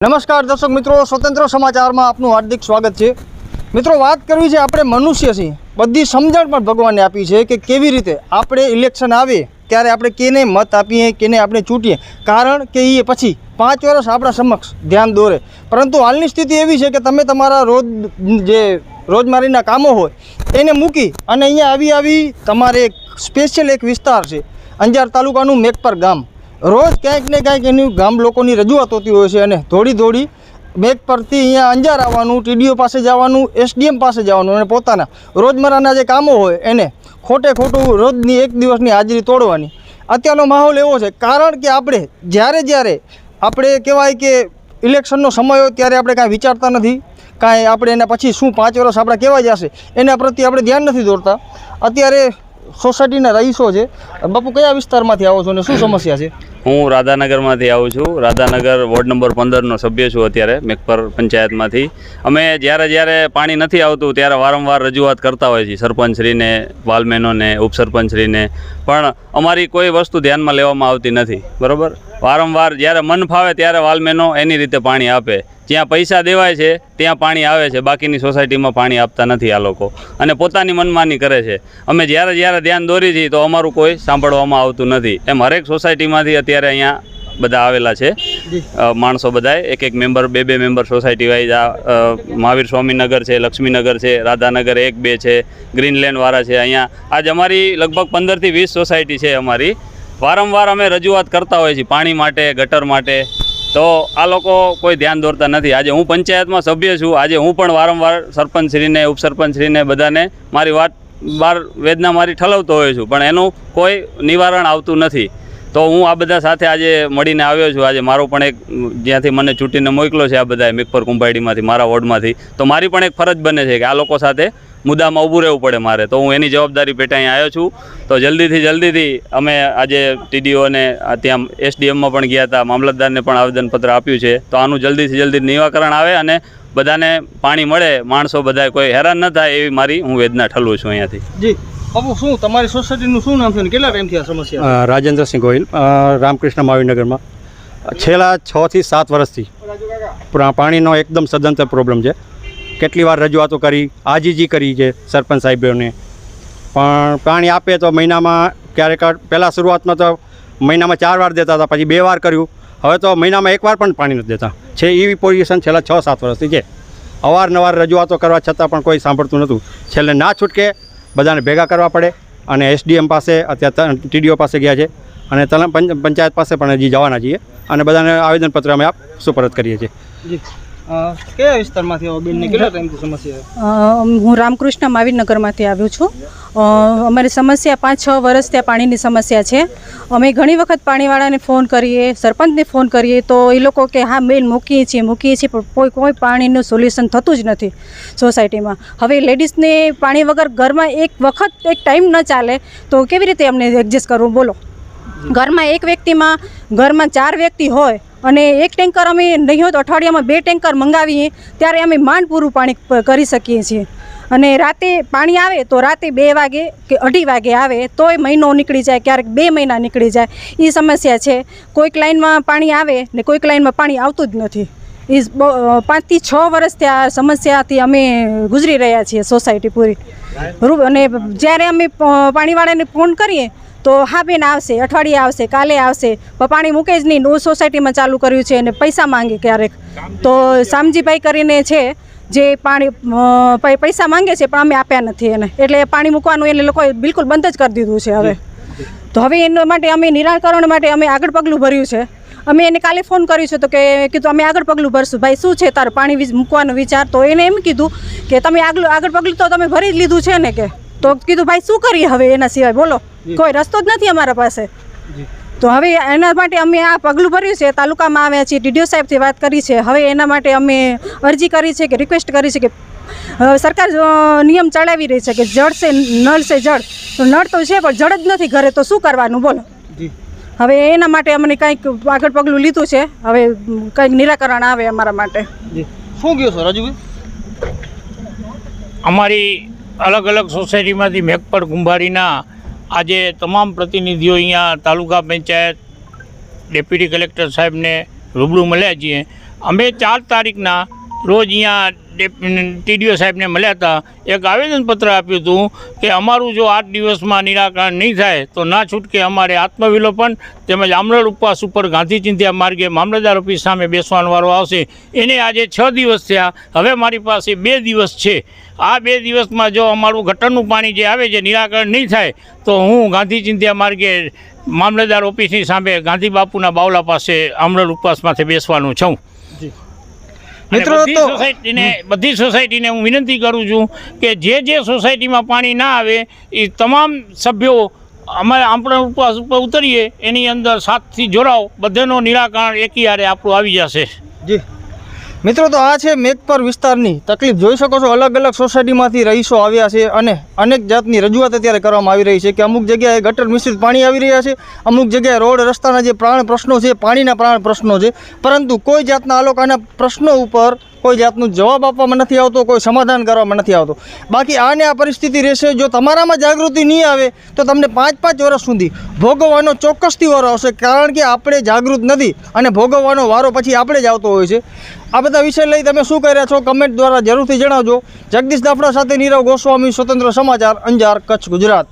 નમસ્કાર દર્શક મિત્રો, સ્વતંત્ર સમાચારમાં આપનું હાર્દિક સ્વાગત છે. મિત્રો, વાત કરવી છે આપણે મનુષ્ય છીએ બધી સમજણ પણ ભગવાને આપી છે કે કેવી રીતે આપણે ઇલેક્શન આવે ત્યારે આપણે કેને મત આપીએ, કેને આપણે ચૂંટીએ. કારણ કે એ પછી પાંચ વર્ષ આપણા સમક્ષ ધ્યાન દોરે. પરંતુ હાલની સ્થિતિ એવી છે કે તમે તમારા રોજ, જે રોજમારીના કામો હોય, એને મૂકી અને અહીંયા આવી આવી તમારે એક સ્પેશિયલ એક વિસ્તાર છે અંજાર તાલુકાનું મેકપર ગામ. રોજ ક્યાંક ને ક્યાંક એની ગામ લોકોની રજૂઆત હોતી હોય છે અને ધોડી દોડી બેગ પરથી અહીંયા અંજાર આવવાનું, ટીડીઓ પાસે જવાનું, એસડીએમ પાસે જવાનું અને પોતાના રોજમર્રાના જે કામો હોય એને ખોટે ખોટું રોજની એક દિવસની હાજરી તોડવાની. અત્યારનો માહોલ એવો છે, કારણ કે આપણે જ્યારે જ્યારે આપણે કહેવાય કે ઇલેક્શનનો સમય હોય ત્યારે આપણે કાંઈ વિચારતા નથી, કાંઈ આપણે એના પછી શું પાંચ વર્ષ આપણા કહેવાય જશે, એના પ્રત્યે આપણે ધ્યાન નથી દોરતા. અત્યારે સોસાયટીના રહીશો છે. બાપુ કયા વિસ્તારમાંથી આવો છો અને શું સમસ્યા છે? હું રાધાનગરમાંથી આવું છું. રાધાનગર વોર્ડ નંબર પંદરનો સભ્ય છું અત્યારે, મેકપર પંચાયતમાંથી. અમે જ્યારે જ્યારે પાણી નથી આવતું, ત્યારે વારંવાર રજૂઆત કરતા હોઈએ છીએ, સરપંચશ્રીને, વાલમેનોને, ઉપસરપંચશ્રીને. પણ અમારી કોઈ વસ્તુ ધ્યાનમાં લેવામાં આવતી નથી, બરાબર? વારંવાર જ્યારે મન ફાવે ત્યારે વાલમેનો એની રીતે પાણી આપે. જ્યાં પૈસા દેવાય છે, ત્યાં પાણી આવે છે, બાકીની સોસાયટીમાં પાણી આપતા નથી આ લોકો. અને પોતાની મનમાની કરે છે. અમે જ્યારે જ્યારે ધ્યાન દોરી છીએ, તો અમારું કોઈ સાંભળવામાં આવતું નથી. એમ હરેક સોસાયટીમાંથી અત્યારે અહીંયા બધા આવેલા છે. માણસો બધાએ એક એક મેમ્બર બે બે મેમ્બર સોસાયટી વાઇઝ આ મહાવીર સ્વામીનગર છે લક્ષ્મીનગર છે રાધાનગર એક બે છે ગ્રીનલેન્ડવાળા છે અહીંયા. આજ અમારી લગભગ પંદરથી વીસ સોસાયટી છે અમારી. વારંવાર અમે રજૂઆત કરતા હોઈએ છીએ પાણી માટે ગટર માટે. તો આ લોકો કોઈ ધ્યાન દોરતા નથી. આજે હું પંચાયતમાં સભ્ય છું. આજે હું પણ વારંવાર સરપંચશ્રીને ઉપસરપંચશ્રીને બધાને મારી વાત બાર વેદના મારી ઠલવતો હોઉં છું. પણ એનું કોઈ નિવારણ આવતું નથી. તો હું આ બધા સાથે આજે મળીને આવ્યો છું. આજે મારો પણ એક, જ્યાંથી મને ચૂંટીને મોકલો છે આ બધા મેકપર કુંભાડીમાંથી મારા વોર્ડમાંથી. તો મારી પણ એક ફરજ બને છે કે આ લોકો સાથે મુદ્દામાં ઊભું રહેવું પડે મારે. તો હું એની જવાબદારી પેટે અહીં આવ્યો છું. તો જલ્દીથી જલ્દીથી અમે આજે ટીડીઓને ત્યાં એસડીએમમાં પણ ગયા હતા. મામલતદારને પણ આવેદનપત્ર આપ્યું છે. તો આનું જલ્દીથી જલ્દી નિવાકરણ આવે અને બધાને પાણી મળે. માણસો બધા કોઈ હેરાન ન થાય એવી મારી હું વેદના ઠલવું છું અહીંયાથી. જી. બાપુ, શું, તમારી સોસાયટીનું શું નામ છે અને કેટલા ટાઈમથી આ સમસ્યા રાજેન્દ્રસિંહ ગોહિલ રામકૃષ્ણ મહાવીનગરમાં છેલ્લા છથી સાત વર્ષથી પાણીનો એકદમ સદંતર પ્રોબ્લેમ છે. કેટલી વાર રજૂઆતો કરી, આજીજી કરી છે સરપંચ સાહેબોને. પણ પાણી આપે તો મહિનામાં ક્યારેક પહેલાં શરૂઆતમાં તો મહિનામાં ચાર વાર દેતા હતા, પછી બે વાર કર્યું. હવે તો મહિનામાં એક વાર પણ પાણી નથી દેતા. છે એવી પોઝિશન છેલ્લા છ સાત વર્ષથી છે. અવારનવાર રજૂઆતો કરવા છતાં પણ કોઈ સાંભળતું નહોતું. છેલ્લે ના છૂટકે બધાને ભેગા કરવા પડે અને એસડીએમ પાસે અત્યારે ટીડીઓ પાસે ગયા છે અને તલમ પંચ- પંચાયત પાસે પણ હજી જવાના છીએ. અને બધાને આવેદનપત્ર અમે આપ, સુપરત કરીએ છીએ. કયા વિસ્તારમાંથી આવો બેન કેટલા ટાઈમથી સમસ્યા હું રામકૃષ્ણ માવીનગરમાંથી આવ્યું છું. અમારી સમસ્યા પાંચ છ વર્ષ ત્યાં પાણીની સમસ્યા છે. અમે ઘણી વખત પાણીવાળાને ફોન કરીએ સરપંચને ફોન કરીએ તો એ લોકો કે હા બેન મૂકીએ છીએ મૂકીએ છીએ પણ કોઈ કોઈ પાણીનું સોલ્યુશન થતું જ નથી સોસાયટીમાં. હવે લેડીઝને પાણી વગર ઘરમાં એક વખત એક ટાઈમ ન ચાલે તો કેવી રીતે અમને એડજસ્ટ કરવું? બોલો. ઘરમાં એક વ્યક્તિમાં ઘરમાં ચાર વ્યક્તિ હોય અને એક ટેન્કર અમે નહીં તો અઠવાડિયામાં બે ટેન્કર મંગાવીએ, ત્યારે અમે માંડ પૂરું પાણી કરી શકીએ છીએ. અને રાતે પાણી આવે તો રાતે બે વાગે કે અઢી વાગે આવે, તોય મહિનો નીકળી જાય, ક્યારેક બે મહિના નીકળી જાય. એ સમસ્યા છે. કોઈક લાઈનમાં પાણી આવે ને કોઈક લાઈનમાં પાણી આવતું જ નથી. એ પાંચથી છ વર્ષ ત્યાં સમસ્યાથી અમે ગુજરી રહ્યા છીએ સોસાયટી પૂરી. રૂ- અને જ્યારે અમે પાણીવાળાને ફોન કરીએ તો હા બેન આવશે, અઠવાડિયે આવશે, કાલે આવશે. પણ પાણી મૂકે જ નહીં. નું સોસાયટીમાં ચાલુ કર્યું છે અને પૈસા માંગે ક્યારેક. તો શામજીભાઈ કરીને છે, જે પાણી પૈસા માંગે છે, પણ અમે આપ્યા નથી એને. એટલે પાણી મૂકવાનું એટલે લોકોએ બિલકુલ બંધ જ કરી દીધું છે હવે. તો હવે એના માટે અમે નિરાકરણ માટે અમે આગળ પગલું ભર્યું છે. અમે એને કાલે ફોન કર્યું છે તો કે, કીધું અમે આગળ પગલું ભરશું. ભાઈ, શું છે તારે પાણી મૂકવાનો વિચાર? તો એને એમ કીધું કે, તમે આગળ આગળ પગલું તો તમે ભરી જ લીધું છે ને કે? તો કીધું, ભાઈ, શું કરીએ હવે એના સિવાય? બોલો. કોઈ રસ્તો જ નથી અમારા પાસે. તો હવે એના માટે અમે આ પગલું ભર્યું છે તાલુકામાં આવ્યા છીએ ડીડીઓ સાહેબથી વાત કરી છે. હવે એના માટે અમે અરજી કરી છે કે રિક્વેસ્ટ કરી છે કે સરકાર નિયમ ચડાવી રહી છે કે જળ છે નળ છે જળ. તો નળ તો છે પણ જળ જ નથી ઘરે. તો શું કરવાનું? બોલો. હવે એના માટે અમને કંઈક આગળ પગલું લીધું છે. હવે કંઈક નિરાકરણ આવે અમારા માટે. શું કહો છો રાજુભાઈ? અમારી અલગ અલગ સોસાયટીમાંથી મેઘપર કુંભારીના આજે તમામ પ્રતિનિધિઓ અહીંયા તાલુકા પંચાયત ડેપ્યુટી કલેક્ટર સાહેબને રૂબરૂ મળ્યા છીએ. અમે ચાર તારીખના રોજ અહીંયા ટીડીઓ સાહેબને મળ્યા હતા. એક આવેદનપત્ર આપ્યું હતું કે અમારું જો આઠ દિવસમાં નિરાકરણ નહીં થાય તો ના છૂટકે અમારે આત્મવિલોપન તેમજ આમરળ ઉપવાસ ઉપર ગાંધી ચિંધ્યા માર્ગે મામલતદાર ઓફિસ સામે બેસવાનો વારો આવશે. એને આજે છ દિવસ થયા. હવે મારી પાસે બે દિવસ છે. આ બે દિવસમાં જો અમારું ગટરનું પાણી જે આવે છે નિરાકરણ નહીં થાય તો હું ગાંધી ચિંધ્યા માર્ગે મામલતદાર ઓફિસની સામે ગાંધી બાપુના બાવલા પાસે આમરળ માથે બેસવાનું છું. મિત્રો તો- સોસાયટીને બધી સોસાયટીને હું વિનંતી કરું છું કે જે જે સોસાયટીમાં પાણી ના આવે એ તમામ સભ્યો અમારે આપણે ઉપવાસ ઉપર ઉતરીએ એની અંદર સાથથી જોડાઓ. બધાનો નિરાકરણ એકી હારે આપણું આવી જશે. જી. મિત્રો, તો આ છે મેઘપર વિસ્તારની તકલીફ. જોઈ શકો છો અલગ અલગ સોસાયટીમાંથી રહીશો આવ્યા છે અને અનેક જાતની રજૂઆત અત્યારે કરવામાં આવી રહી છે કે અમુક જગ્યાએ ગટર મિશ્રિત પાણી આવી રહ્યા છે, અમુક જગ્યાએ રોડ રસ્તાના જે પ્રાણ પ્રશ્નો છે, પાણીના પ્રાણ પ્રશ્નો છે. પરંતુ કોઈ જાતના આ લોકોના પ્રશ્નો ઉપર કોઈ જાતનું જવાબ આપવામાં નથી આવતો, કોઈ સમાધાન કરવામાં નથી આવતો. બાકી આને આ પરિસ્થિતિ રહેશે, જો તમારામાં જાગૃતિ નહીં આવે, તો તમને પાંચ પાંચ વર્ષ સુધી ભોગવવાનો ચોક્કસથી વારો આવશે, કારણ કે આપણે જાગૃત નથી અને ભોગવવાનો વારો પછી આપણે જ આવતો હોય છે. આ બધા વિષય લઈ તમે શું કર્યા છો? કમેન્ટ દ્વારા જરૂરથી જણાવજો. જગદીશ દાફડા સાથે નીરવ ગોસ્વામી, સ્વતંત્ર સમાચાર, અંજાર, કચ્છ, ગુજરાત.